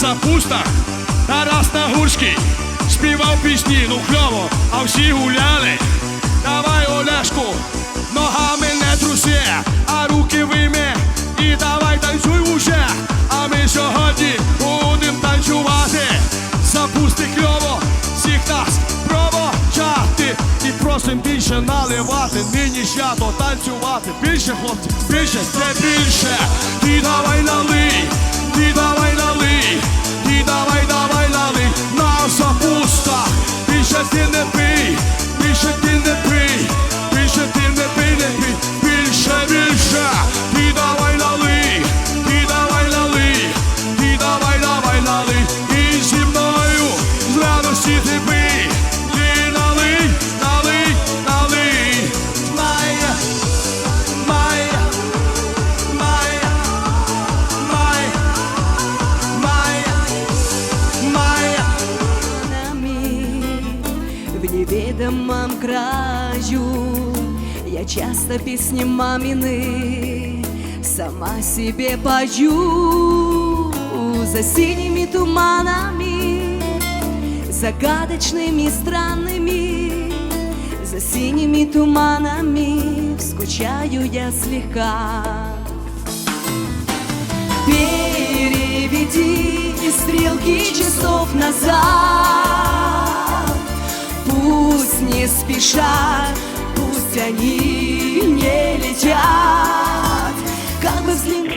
запустах Тарас Нагурський співав пісні, ну кльово, а всі гуляли. Давай, Олешку, ногами не труси, а руки вийми і давай танцюй уже. А ми сьогодні будемо танцювати. Запусти кльово, всіх нас провочати. І просим більше наливати, нині свято танцювати. Більше, хлопці, більше, це більше. Ти давай неведомом краю. Я часто песни мамины сама себе пою за синими туманами, загадочными странными, за синими туманами скучаю я слегка. Переведи стрелки часов назад Пусть не спешат, пусть они не летят Как бы взглянуть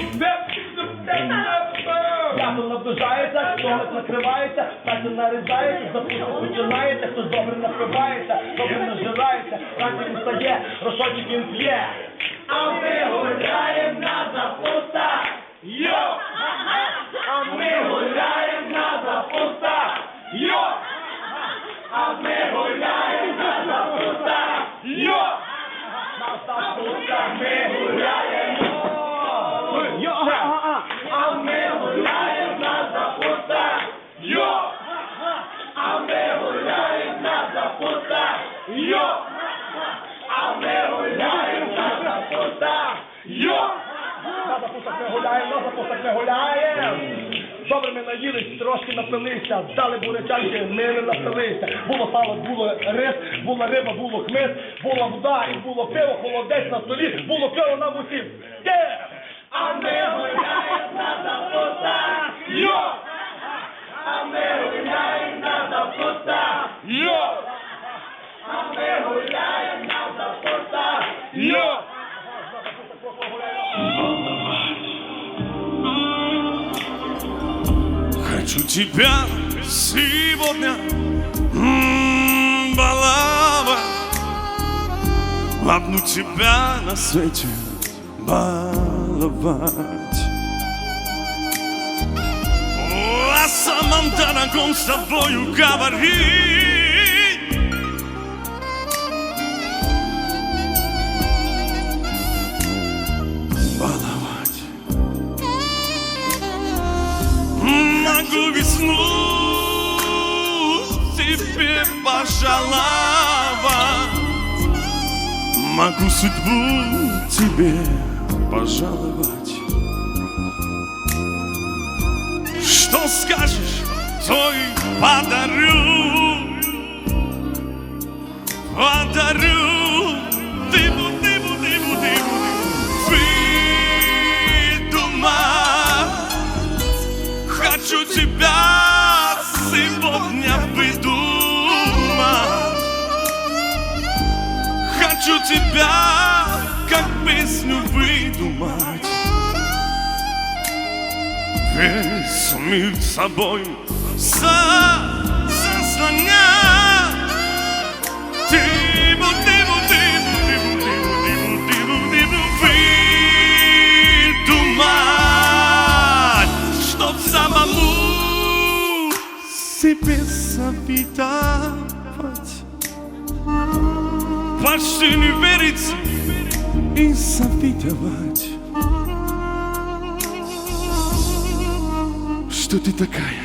Ягод наближається, чоловік накривається, праця нарізається, запуск починається, хтось добре напивається, добре нажирається, праця не стає, росочок він п'є. А ми гуляємо на запустах, йо! А ми гуляємо на запустах, йо! А ми гуляємо на запустах, йо! На ми гуляємо. Йо! А ми гуляємо на йо! А ми гуляємо на йо! А ми гуляємо на запустах, йо! На запустах ми гуляємо, на запустах ми гуляємо. Добре трошки напилися, дали бурячанки, не напилися. Було сало, було рис, була риба, було хмис, була вода і було пиво, холодець на столі, було пиво на усім. А ми гуляємо на запустах, тебя сегодня балава. Одну тебя на свете баловать. О самом дорогом с тобою говорить Могу весну тебе пожаловать. Могу судьбу тебе пожаловать. Что скажешь, то и подарю Подарю Хочу тебя сегодня выдумать Хочу тебя как песню выдумать Весь мир собой за, заслонять Дыму, дыму, завидовать Почти не верить и завидовать Что ты такая?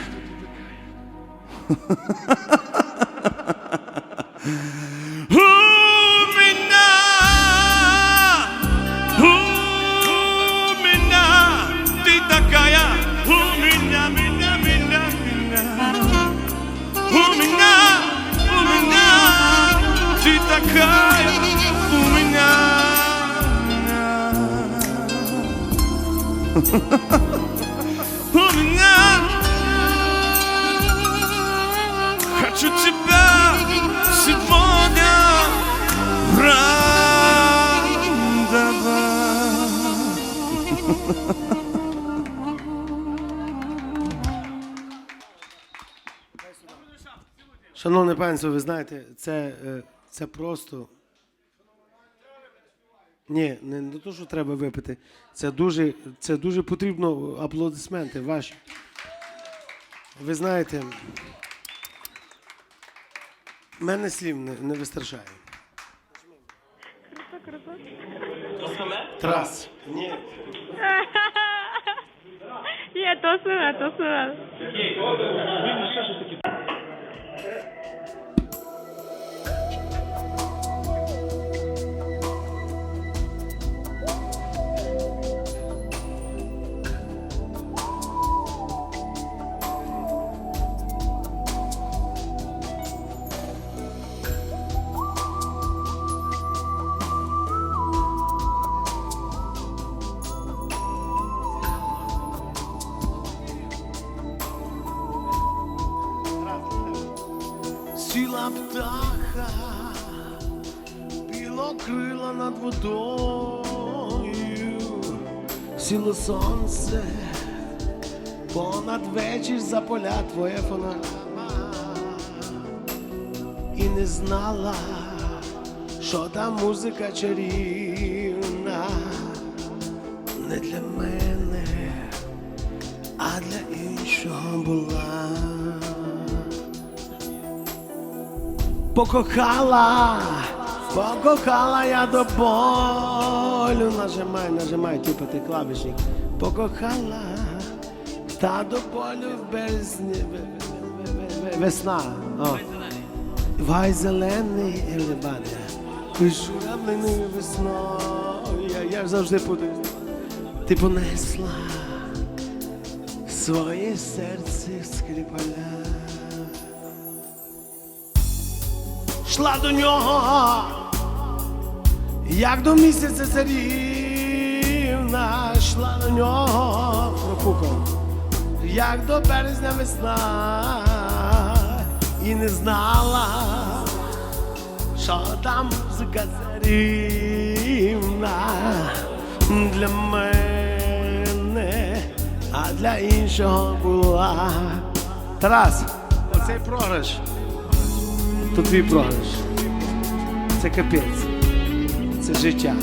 Такая у меня. У меня Хочу тебя сегодня. Шановне панство, ви знаєте, це, е, це просто. Ні, не, не то, що треба випити. Це дуже це дуже потрібно е, аплодисменти ваші. Ви знаєте, мене слів не, не вистачає. Трас. Ні. Є, то сине, то сине. Білокрила над водою, сіло сонце, понад вечір за поля твоя фонограма і не знала, що та музика чарівна не для мене, а для іншого була. Покохала, покохала я до болю. Нажимай, нажимай, типу ти клавішник. Покохала, та до болю березні весна. О. Вай зелений елебаня, журавлиною весною. Я, я завжди путаю. Ти понесла своє серце скрипаля. Шла до нього, як до місяця царівна, йшла до нього, профукав, як до березня весна, і не знала, що там музика царівна для мене, а для іншого була. Тарас, оцей програш. То твій програш. Це капець. Це життя.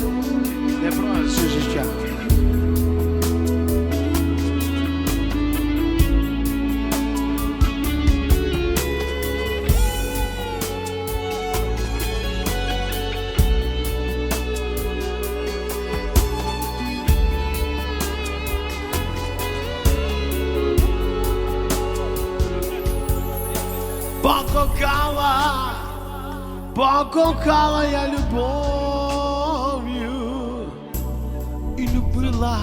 Покохала, покохала я любов'ю і любила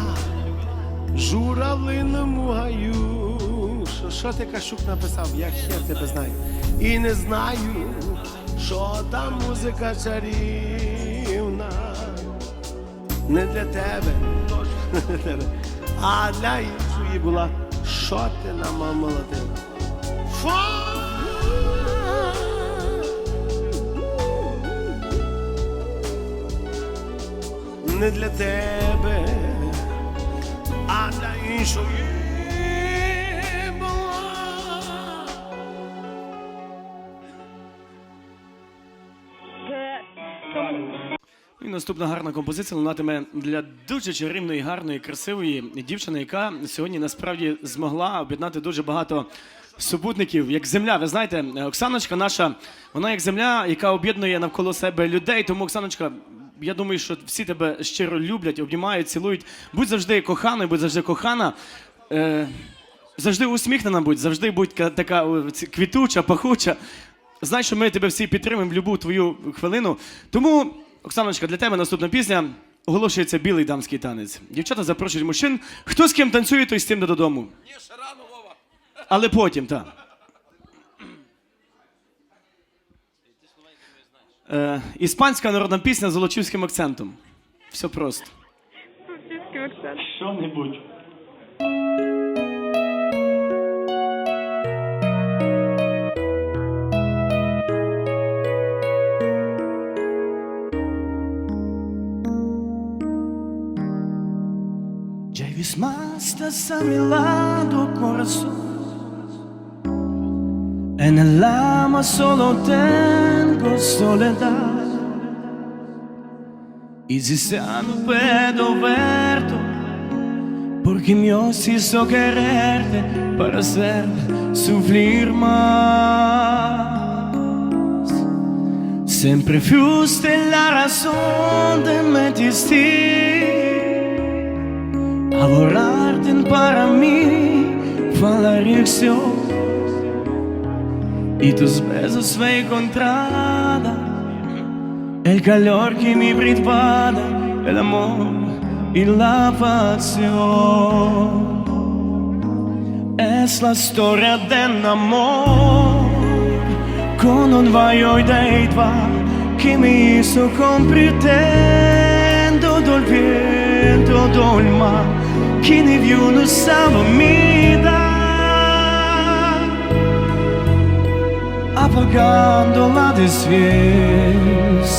журавлиному гаю. Що, що ти Кашук написав? Я хер тебе знаю. І не знаю, що та музика чарівна. Не для тебе, а для іншої була. Що ти намамолотила? Не для тебе, а для іншої була. І наступна гарна композиція лунатиме для дуже чарівної, гарної, красивої дівчини, яка сьогодні насправді змогла об'єднати дуже багато супутників, як земля. Ви знаєте, Оксаночка наша, вона як земля, яка об'єднує навколо себе людей. Тому Оксаночка, я думаю, що всі тебе щиро люблять, обнімають, цілують. Будь завжди коханою, будь завжди кохана. Е, завжди усміхнена будь, завжди будь ка- така квітуча, пахуча. Знай, що ми тебе всі підтримуємо в будь-яку твою хвилину. Тому, Оксаночка, для тебе наступна пісня оголошується білий дамський танець. Дівчата запрошують мужчин. Хто з ким танцює, той з тим додому. Але потім, так. Е, іспанська народна пісня з золочівським акцентом. Все просто. Французький акцент. Що-небудь. Ya vez más estás a mi lado, corazón. En el alma solo tengo soledad. Y si se no puedo verte, porque me hizo quererte para hacer sufrir más. Siempre fuiste la razón de mi destino. Lavorarte para mí fue la reacción. Y tus besos fue encontrada el calor que me brindaba, el amor y la pasión. Es la storia d'un amor con un vaio dei dva che mi hizo comprendendo del viento del mar que ni viu no sábado apagando la desvez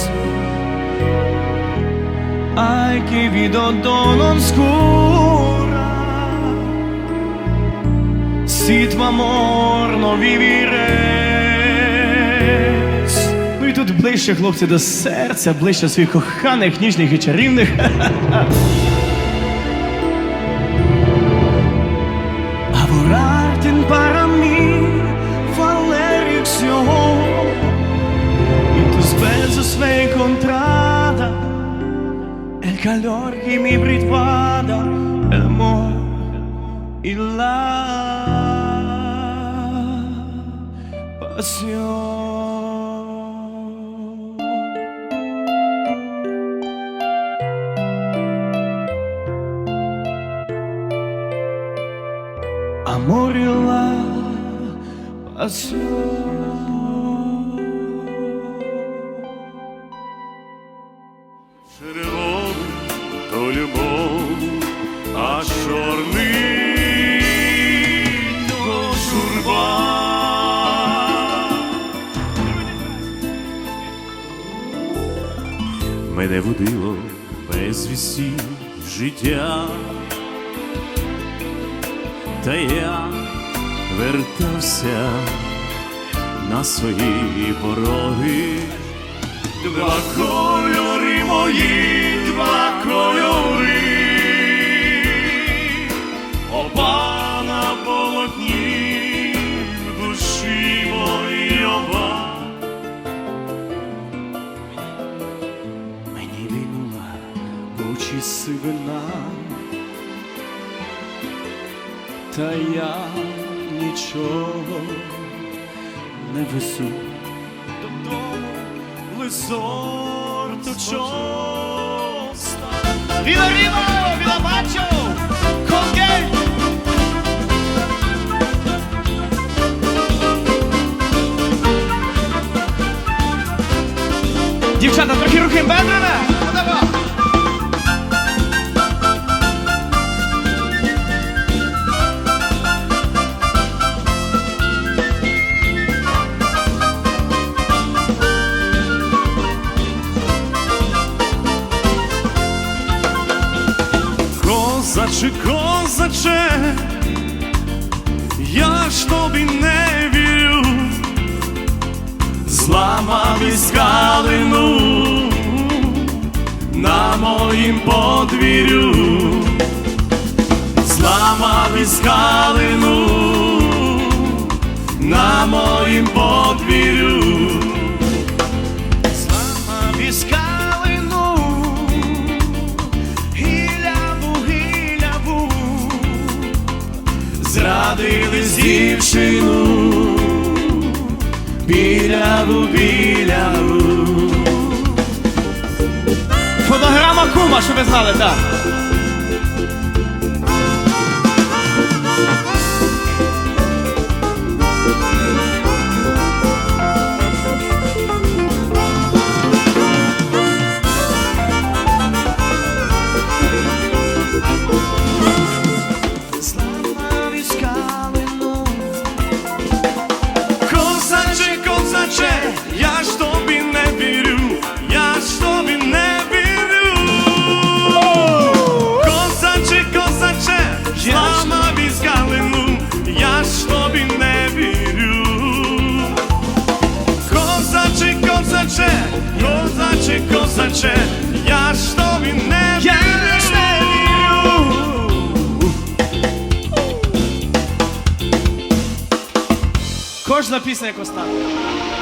Ai che vida dona oscura Si tu amor non vivirес Ну і тут ближче, хлопці, до серця, ближче своїх коханих, ніжних і чарівних. encontrada El calor que me brindaba El amor y la pasión Amor y la pasión Мене водило без вісі життя, та я вертався на свої пороги. Два кольори мої, два кольори, очі сивина, та я нічого не весу додому точоста. Віла Ріво, Віла Бачо, Колгейт! Дівчата, трохи руки бедрами! Моїм подвір'ю, зламав із на моїм подвір'ю. Зламав із калину, гіляву, гіляву, Зрадили дівчину, біляву, біляву. Фонограма кума, щоб ви знали, так. Kozače, kozače, ja što mi ne ja Koš za pisanje Kostana.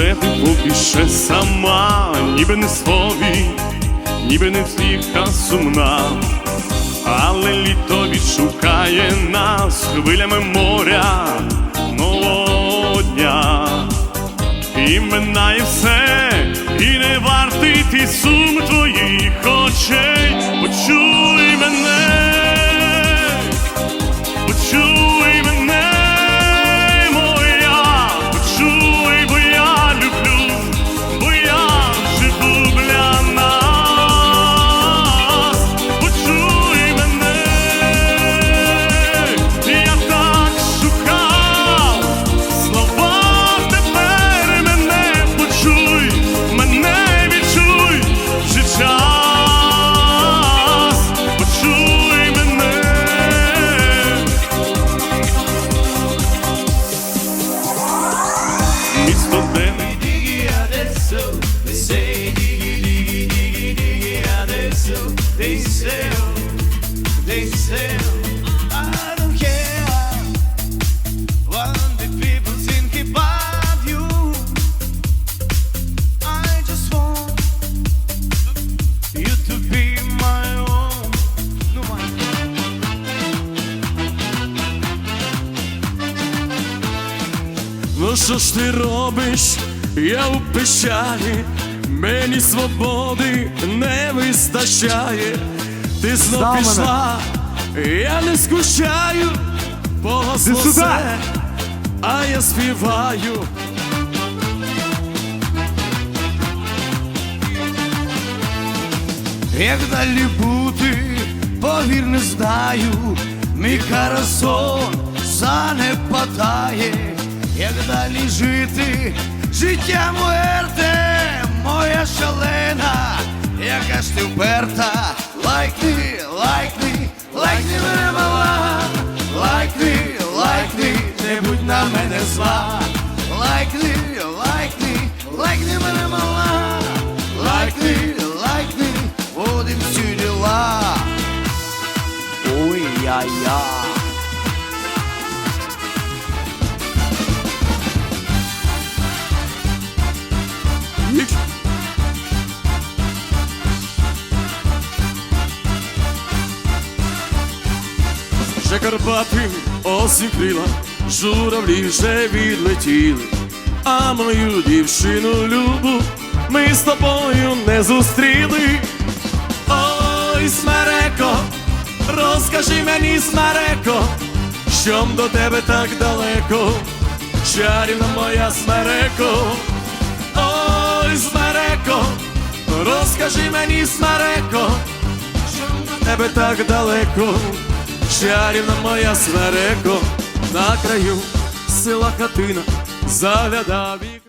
Де ти поки ще сама, ніби не слові, ніби не втіха сумна, але літо відшукає нас хвилями моря нового дня. І минає все, і не вартий ти сум твоїх очей. Почуй мене, Ну що ж ти робиш? Я у печалі, мені свободи не вистачає. Ти знов пішла, я не скучаю, погасло все, а я співаю. Як далі бути, повір, не знаю, мій карасон занепадає, як далі жити, життя муерте, Вже Карпати осікрила, журавлі вже відлетіли, а мою дівчину любу ми з тобою не зустріли. Ой, смереко, розкажи мені, смереко, що до тебе так далеко, чарівна моя смереко. Ой, смереко, розкажи мені, смереко, що до тебе так далеко, чарівна моя смереко, на краю села хатина заглядав вікна.